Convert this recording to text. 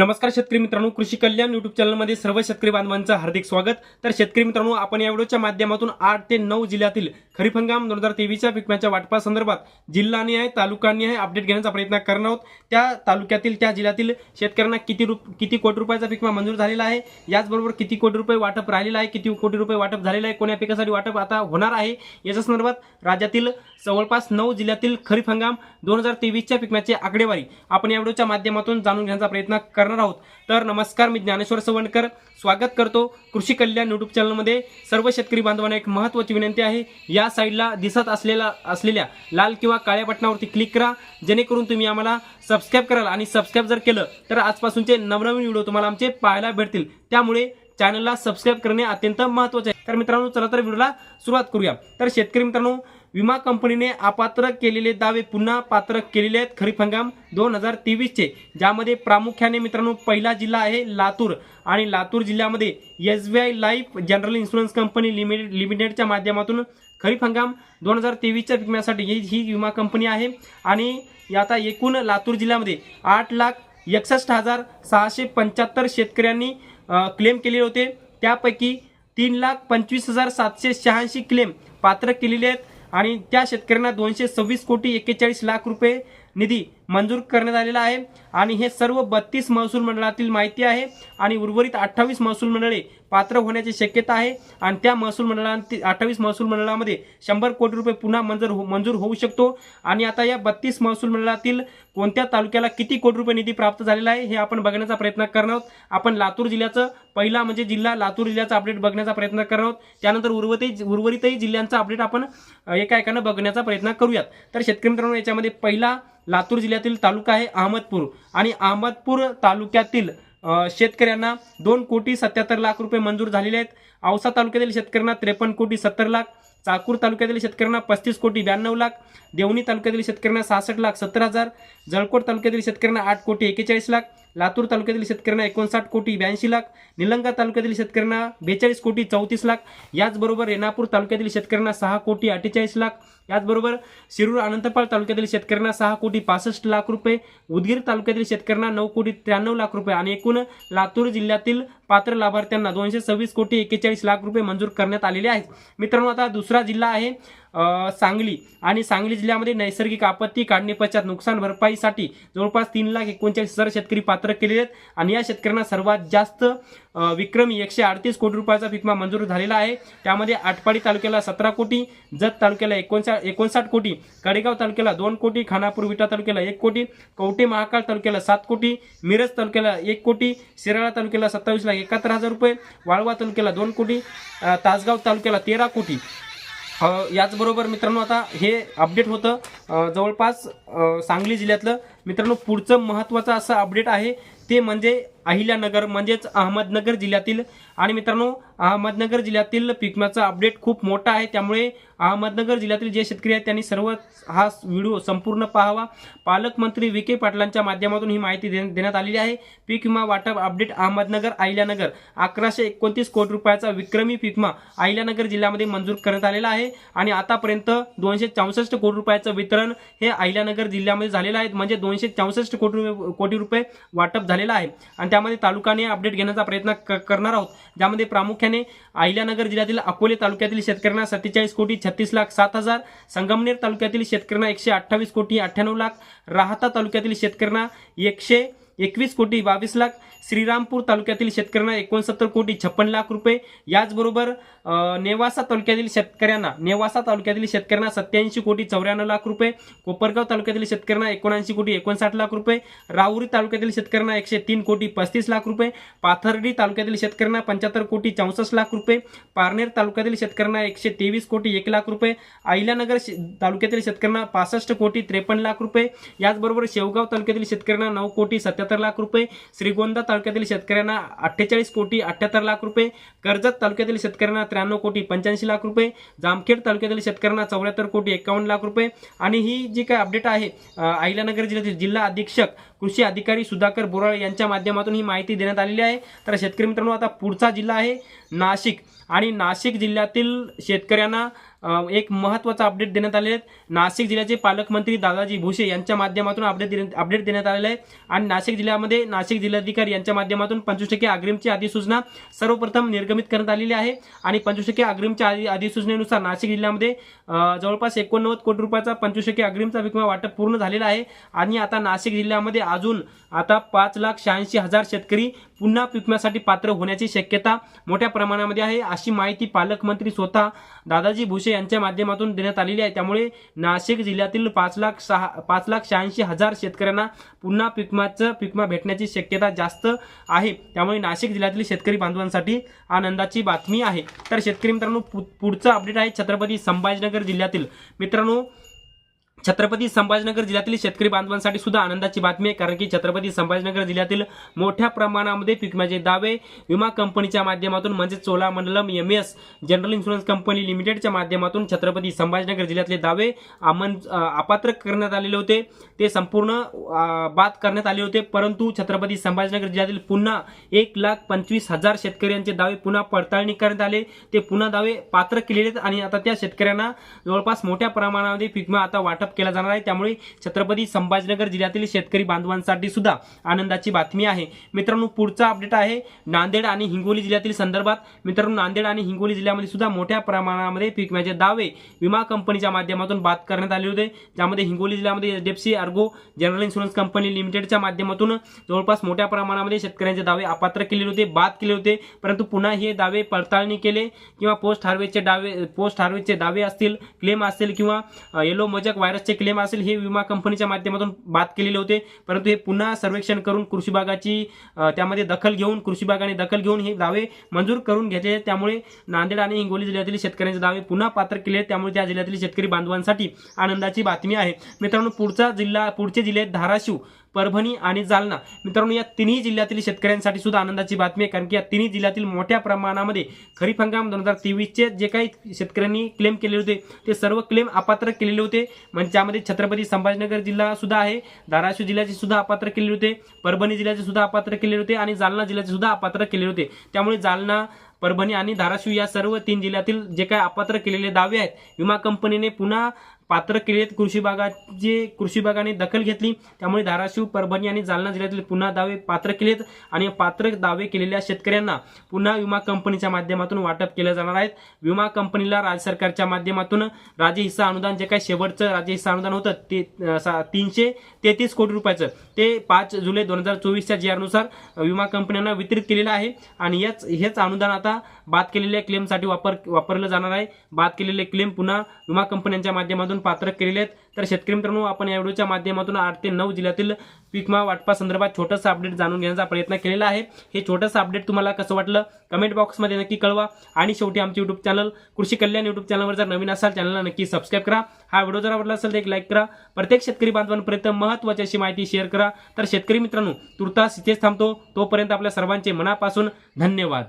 नमस्कार शेतकरी मित्रांनो कृषी कल्याण युट्यूब चॅनलमध्ये सर्व शेतकरी बांधवांचं हार्दिक स्वागत. तर शेतकरी मित्रांनो आपण या व्हिडिओच्या माध्यमातून आठ ते नऊ जिल्ह्यातील खरीप हंगाम दोन हजार तेवीसच्या पिकम्याच्या वाटपासंदर्भात जिल्हानी आहे तालुकांनी आहे अपडेट घेण्याचा प्रयत्न करणार आहोत. त्या तालुक्यातील त्या जिल्ह्यातील शेतकऱ्यांना किती रुप किती कोटी रुपयाचा पिकमा मंजूर झालेला आहे? याचबरोबर किती कोटी रुपये वाटप राहिलेलं आहे? किती कोटी रुपये वाटप झालेलं आहे? कोण्या पिकासाठी वाटप आता होणार आहे? याच्या संदर्भात राज्यातील जवळपास नऊ जिल्ह्यातील खरीप हंगाम दोन हजार तेवीसच्या पिकम्याची आकडेवारी आपण या व्हिडिओच्या माध्यमातून जाणून घेण्याचा प्रयत्न करणार आहोत. तर नमस्कार मी ज्ञानेश्वर सवणकर. स्वागत करतो कृषी कल्याण यूट्यूब चॅनलमध्ये सर्व शेतकरी बांधवांना एक महत्त्वाची विनंती आहे. या साईडला दिसत असलेला असलेल्या लाल किंवा काळ्या बटनावरती क्लिक करा. जेणेकरून तुम्ही आम्हाला सबस्क्राईब कराल आणि सबस्क्राईब जर केलं तर आजपासूनचे नवनवीन व्हिडिओ तुम्हाला आमचे पाहायला भेटतील. त्यामुळे चॅनलला सबस्क्राईब करणे अत्यंत महत्त्वाचे आहे. तर मित्रांनो चला तर व्हिडिओला सुरुवात करूया. तर शेतकरी मित्रांनो विमा कंपनीने अपात्र केलेले दावे पुन्हा पात्र केलेले आहेत. खरीप हंगाम दोन हजार तेवीसचे ज्यामध्ये प्रामुख्याने मित्रांनो पहिला जिल्हा आहे लातूर आणि लातूर जिल्ह्यामध्ये S B I life general insurance company limited लिमिटेडच्या माध्यमातून खरीप हंगाम दोन हजार तेवीसच्या विम्यासाठी ही ही विमा कंपनी आहे. आणि आता एकूण लातूर जिल्ह्यामध्ये आठ लाख एकसष्ट हजार सहाशे पंच्याहत्तर शेतकऱ्यांनी क्लेम केलेले होते. त्यापैकी तीन लाख पंचवीस हजार सातशे शहाऐंशी क्लेम पात्र केलेले आहेत. आणि त्या शेतकऱ्यांना दोनशे सव्वीस कोटी एक्केचाळीस लाख रुपये निधी मंजूर करण्यात आलेला आहे. आणि हे सर्व बत्तीस महसूल मंडळातील माहिती आहे. आणि उर्वरित अठ्ठावीस महसूल मंडळे पात्र होण्याची शक्यता आहे. आणि त्या महसूल मंडळांतील अठ्ठावीस महसूल मंडळामध्ये शंभर कोटी रुपये पुन्हा मंजूर हो मंजूर होऊ शकतो. आणि आता या बत्तीस महसूल मंडळातील कोणत्या तालुक्याला किती कोटी रुपये निधी प्राप्त झालेला आहे हे आपण बघण्याचा प्रयत्न करणार आहोत. आपण लातूर जिल्ह्याचं पहिला म्हणजे जिल्हा लातूर जिल्ह्याचा अपडेट बघण्याचा प्रयत्न करणार आहोत. त्यानंतर उर्वरित उर्वरितही जिल्ह्यांचा अपडेट आपण अ, एका एकानं बघण्याचा प्रयत्न करूयात. तर शेतकरी मित्रांनो याच्यामध्ये पहिला लातूर जिल्ह्यात जिल्ह्यातील तालुका आहे अहमदपूर. आणि अहमदपूर तालुक्यातील शेतकऱ्यांना दोन कोटी सत्याहत्तर लाख रुपये मंजूर झालेले आहेत. औसा तालुक्यातील शेतकऱ्यांना त्रेपन्न कोटी सत्तर लाख चाकूर तालुक्यातील शेतकऱ्यांना पस्तीस कोटी ब्याण्णव लाख देवणी तालुक्यातील शेतकऱ्यांना सहासष्ट लाख सत्तर हजार जळकोट तालुक्यातील शेतकऱ्यांना आठ कोटी एकेचाळीस लाख लातूर तालुक्यातील शेतकऱ्यांना एकोणसाठ कोटी ब्याऐंशी लाख निलंगा तालुक्यातील शेतकऱ्यांना बेचाळीस कोटी चौतीस लाख याचबरोबर रेणापूर तालुक्यातील शेतकऱ्यांना सहा कोटी अठ्ठेचाळीस लाख याचबरोबर शिरूर अनंतपाळ तालुक्यातील शेतकऱ्यांना सहा कोटी पासष्ट लाख रुपये उदगीर तालुक्यातील शेतकऱ्यांना नऊ कोटी त्र्याण्णव लाख रुपये आणि एकूण लातूर जिल्ह्यातील पात्र लाभार्थ्यांना दोनशे सव्वीस कोटी एक्केचाळीस लाख रुपये मंजूर करण्यात आलेले आहेत. मित्रांनो आता दुसरा जिल्हा आहे सांगली. आणि सांगली जिल्ह्यामध्ये नैसर्गिक आपत्ती काढणे पश्चात नुकसान भरपाईसाठी जवळपास तीन लाख एकोणचाळीस हजार शेतकरी पात्र केले आहेत. आणि या शेतकऱ्यांना सर्वात जास्त विक्रमी एकशे अडतीस कोटी रुपयाचा पिकमा मंजूर झालेला आहे. त्यामध्ये आटपाडी तालुक्याला सतरा कोटी जत तालुक्याला एकोणसाठ एकोणसाठ कोटी कडेगाव तालुक्याला दोन कोटी खानापूर विटा तालुक्याला एक कोटी कवटे महाकाळ तालुक्याला सात कोटी मिरज तालुक्याला एक कोटी शिराळा तालुक्याला सत्तावीस लाख एकाहत्तर हजार रुपये वाळवा तालुक्याला दोन कोटी तासगाव तालुक्याला तेरा कोटी. याचबरोबर मित्रांनो आता हे अपडेट होतं. जवळपास सांगली जिल्ह्यातलं मित्रांनो पुढचं महत्त्वाचं असं अपडेट आहे. ते म्हणजे अहिल्यानगर म्हणजेच अहमदनगर जिल्ह्यातील. आणि मित्रांनो अहमदनगर जिल्ह्यातील पिकम्याचा अपडेट खूप मोठा आहे. त्यामुळे अहमदनगर जिल्ह्यातील जे शेतकरी आहेत त्यांनी सर्व हा व्हिडिओ संपूर्ण पाहावा. पालकमंत्री विखे पाटलांच्या माध्यमातून ही माहिती दे- देण्यात आलेली आहे. पीक विमा वाटप अपडेट अहमदनगर अहिल्यानगर. अकराशे एकोणतीस कोटी रुपयाचा विक्रमी पीक विमा अहिल्यानगर जिल्ह्यामध्ये मंजूर करण्यात आलेला आहे. आणि आतापर्यंत दोनशे चौसष्ट कोटी रुपयाचं वितरण हे अहिल्यानगर जिल्ह्यामध्ये झालेलं आहे. म्हणजे दोनशे चौसष्ट कोटी रुपये कोटी रुपये वाटप झालेलं आहे. आणि त्यामध्ये तालुकाने अपडेट घेण्याचा प्रयत्न क- करणार आहोत. ज्यामध्ये प्रामुख्याने अहिल्यानगर जिल्ह्यातील अकोले तालुक्यातील शेतकऱ्यांना सत्तेचाळीस कोटी छत्तीस लाख सात हजार संगमनेर तालुक्यातील शेतकऱ्यांना एकशे अठ्ठावीस कोटी अठ्ठ्याण्णव लाख राहता तालुक्यातील शेतकऱ्यांना एकशे एकवीस कोटी बावीस लाख. श्रीरामपूर तालुक्यातील शेतकऱ्यांना एकोणसत्तर कोटी छप्पन लाख रुपये. याचबरोबर नेवासा तालुक्यातील शेतकऱ्यांना नेवासा तालुक्यातील शेतकऱ्यांना सत्याऐंशी कोटी चौऱ्याण्णव लाख रुपये. कोपरगाव तालुक्यातील शेतकऱ्यांना एकोणऐंशी कोटी एकोणसाठ लाख रुपये. राहुरी तालुक्यातील शेतकऱ्यांना एकशे तीन कोटी पस्तीस लाख रुपये. पाथर्डी तालुक्यातील शेतकऱ्यांना पंच्याहत्तर कोटी चौसष्ट लाख रुपये. पारनेर तालुक्यातील शेतकऱ्यांना एकशे तेवीस कोटी एक लाख रुपये. अहिल्यानगर शे- तालुक्यातील शेतकऱ्यांना पासष्ट कोटी त्रेपन्न लाख रुपये. याचबरोबर शेवगाव तालुक्यातील शेतकऱ्यांना नऊ कोटी सत्याहत्तर लाख रुपये. श्रीगोंदा तालुक्यातील शेतकऱ्यांना अठ्ठेचाळीस कोटी अठ्ठ्याहत्तर लाख रुपये. कर्जत तालुक्यातील शेतकऱ्यांना त्र्याण्णव कोटी पंच्याऐंशी लाख रुपये. जामखेड तालुक्यातील शेतकऱ्यांना चौऱ्याहत्तर कोटी एकावन्न लाख रुपये. आणि ही जी काय अपडेट आहे अहिल्यानगर जिल्ह्यातील जिल्हा अधीक्षक कृषी अधिकारी सुधाकर बोराळ यांच्या माध्यमातून ही माहिती देण्यात आलेली आहे. तर शेतकरी मित्रांनो आता पुढचा जिल्हा आहे नाशिक. आणि नाशिक जिल्ह्यातील शेतकऱ्यांना एक महत्त्वाचा अपडेट देण्यात आले आहेत. नाशिक जिल्ह्याचे पालकमंत्री दादाजी भुसे यांच्या माध्यमातून अपडेट देण्यात अपडेट देण्यात आलेले आहे. आणि नाशिक जिल्ह्यामध्ये नाशिक जिल्हाधिकारी यांच्या माध्यमातून पंचवीस टक्के अग्रिमची अधिसूचना सर्वप्रथम निर्गमित करण्यात आलेली आहे. आणि पंचवीस टक्के अग्रिमच्या अधि- अधिसूचनेनुसार नाशिक जिल्ह्यामध्ये जवळपास एकोणनव्वद कोटी रुपयाचा पंचवीस टक्के अग्रिमचा विमा वाटप पूर्ण झालेला आहे. आणि आता नाशिक जिल्ह्यामध्ये अजून आता पाच लाख शहाऐंशी हजार शेतकरी पुन्हा पीक पात्र होण्याची शक्यता मोठ्या प्रमाणामध्ये आहे. अशी माहिती पालकमंत्री स्वतः दादाजी भुसे यांच्या माध्यमातून देण्यात आलेली आहे. त्यामुळे नाशिक जिल्ह्यातील पाच लाख सहा पाच लाख शहाऐंशी हजार शेतकऱ्यांना पुन्हा पिकमाचं पिकमा भेटण्याची शक्यता जास्त आहे. त्यामुळे नाशिक जिल्ह्यातील शेतकरी बांधवांसाठी आनंदाची बातमी आहे. तर शेतकरी मित्रांनो पु- पुढचं अपडेट आहे छत्रपती संभाजीनगर जिल्ह्यातील. मित्रांनो छत्रपती संभाजीनगर जिल्ह्यातील शेतकरी बांधवांसाठी सुद्धा आनंदाची बातमी आहे कारण की छत्रपती संभाजीनगर जिल्ह्यातील मोठ्या प्रमाणामध्ये पिकम्याचे दावे विमा कंपनीच्या माध्यमातून म्हणजे Cholamandalam M S general insurance company लिमिटेडच्या माध्यमातून छत्रपती संभाजीनगर जिल्ह्यातले दावे आमं अपात्र करण्यात आलेले होते. ते संपूर्ण बाद करण्यात आले होते परंतु छत्रपती संभाजीनगर जिल्ह्यातील पुन्हा एक लाख पंचवीस हजार शेतकऱ्यांचे दावे पुन्हा पडताळणी करण्यात आले. ते पुन्हा दावे पात्र केलेले आहेत आणि आता त्या शेतकऱ्यांना जवळपास मोठ्या प्रमाणामध्ये पिकमा आता वाटप केला जाणार आहे. त्यामुळे छत्रपती संभाजीनगर जिल्ह्यातील शेतकरी बांधवांसाठी सुद्धा आनंदाची बातमी आहे. मित्रांनो पुढचा अपडेट आहे नांदेड आणि हिंगोली जिल्ह्यातील संदर्भात. मित्रांनो नांदेड आणि हिंगोली जिल्ह्यामध्ये सुद्धा मोठ्या प्रमाणामध्ये पीक विम्याचे दावे विमा कंपनीच्या माध्यमातून बाद करण्यात आले होते. ज्यामध्ये हिंगोली जिल्ह्यामध्ये HDFC ERGO general insurance company लिमिटेडच्या माध्यमातून जवळपास मोठ्या प्रमाणामध्ये शेतकऱ्यांचे दावे अपात्र केलेले होते बाद केले होते. परंतु पुन्हा हे दावे पडताळणी केले किंवा पोस्ट हार्वेस्टचे दावे पोस्ट हार्वेस्टचे दावे असतील क्लेम असतील किंवा येलो मजक व्हायरसचे क्लेम असेल हे विमा कंपनीच्या माध्यमातून बाद केलेले होते. परंतु हे पुन्हा सर्वेक्षण करून कृषी विभागाची त्यामध्ये दखल घेऊन कृषी विभागाने दखल घेऊन हे दावे मंजूर करून घेतले त्यामुळे नांदेड आणि हिंगोली जिल्ह्यातील शेतकऱ्यांचे दावे पुन्हा पात्र केले. आहेत. त्यामुळे त्या जिल्ह्यातील शेतकरी बांधवांसाठी आनंदाची बातमी आहे. मित्रांनो पुढचा जिल्हा पुढचे जिल्हे धाराशिव. परभणी आणि जालना. मित्रांनो या तिन्ही जिल्ह्यातील शेतकऱ्यांसाठी सुद्धा आनंदाची बातमी आहे कारण की या तिन्ही जिल्ह्यातील मोठ्या प्रमाणामध्ये खरीप हंगाम दोन हजार तेवीसचे जे काही शेतकऱ्यांनी क्लेम केलेले होते ते सर्व क्लेम अपात्र केलेले होते. म्हणजे त्यामध्ये छत्रपती संभाजीनगर जिल्हा सुद्धा आहे धाराशिव जिल्ह्याचे सुद्धा अपात्र केलेले होते परभणी जिल्ह्याचे सुद्धा अपात्र केलेले होते आणि जालना जिल्ह्याचे सुद्धा अपात्र केलेले होते. त्यामुळे जालना परभणी आणि धाराशिव या सर्व तीन जिल्ह्यातील जे काही अपात्र केलेले दावे आहेत विमा कंपनीने पुन्हा पात्र केले कृषी भागाचे कृषी भागाने दखल घेतली त्यामुळे धाराशिव परभणी आणि जालना जिल्ह्यातील पुन्हा दावे पात्र केलेत आणि पात्र दावे केलेल्या शेतकऱ्यांना पुन्हा विमा कंपनीच्या माध्यमातून वाटप केलं जाणार आहेत विमा कंपनीला राज्य सरकारच्या माध्यमातून राज्य हिस्सा अनुदान जे काही शेवटचं राज्य हिस्सा अनुदान होतं ते तीनशे तेहतीस कोटी रुपयाचं ते पाच जुलै दोन हजार चोवीसच्या जी आरनुसार विमा कंपन्यांना वितरित केलेलं आहे. आणि याच हेच अनुदान आता बाद केलेल्या क्लेमसाठी वापर वापरलं जाणार आहे. बाद केलेले क्लेम पुन्हा विमा कंपन्यांच्या माध्यमातून पात्र केलेले आहेत. तर शेतकरी मित्रांनो आपण या व्हिडिओच्या माध्यमातून आठ ते नऊ जिल्ह्यातील पिकमा वाटपासंदर्भात वाटपा संदर्भात छोटंसं अपडेट जाणून घेण्याचा प्रयत्न केलेला आहे. हे छोटंसं अपडेट तुम्हाला कसं वाटलं? कमेंट बॉक्समध्ये नक्की कळवा. आणि शेवटी आमचे यूट्यूब चॅनल कृषी कल्याण यूट्यूब चॅनलवर जर नवीन असाल चॅनलला नक्की सबस्क्राईब करा. हा व्हिडिओ जर आवडला असेल तर एक लाईक करा. प्रत्येक शेतकरी बांधवांपर्यंत महत्त्वाची अशी माहिती शेअर करा. तर शेतकरी मित्रांनो तुर्तास इथेच थांबतो. तोपर्यंत आपल्या सर्वांचे मनापासून धन्यवाद.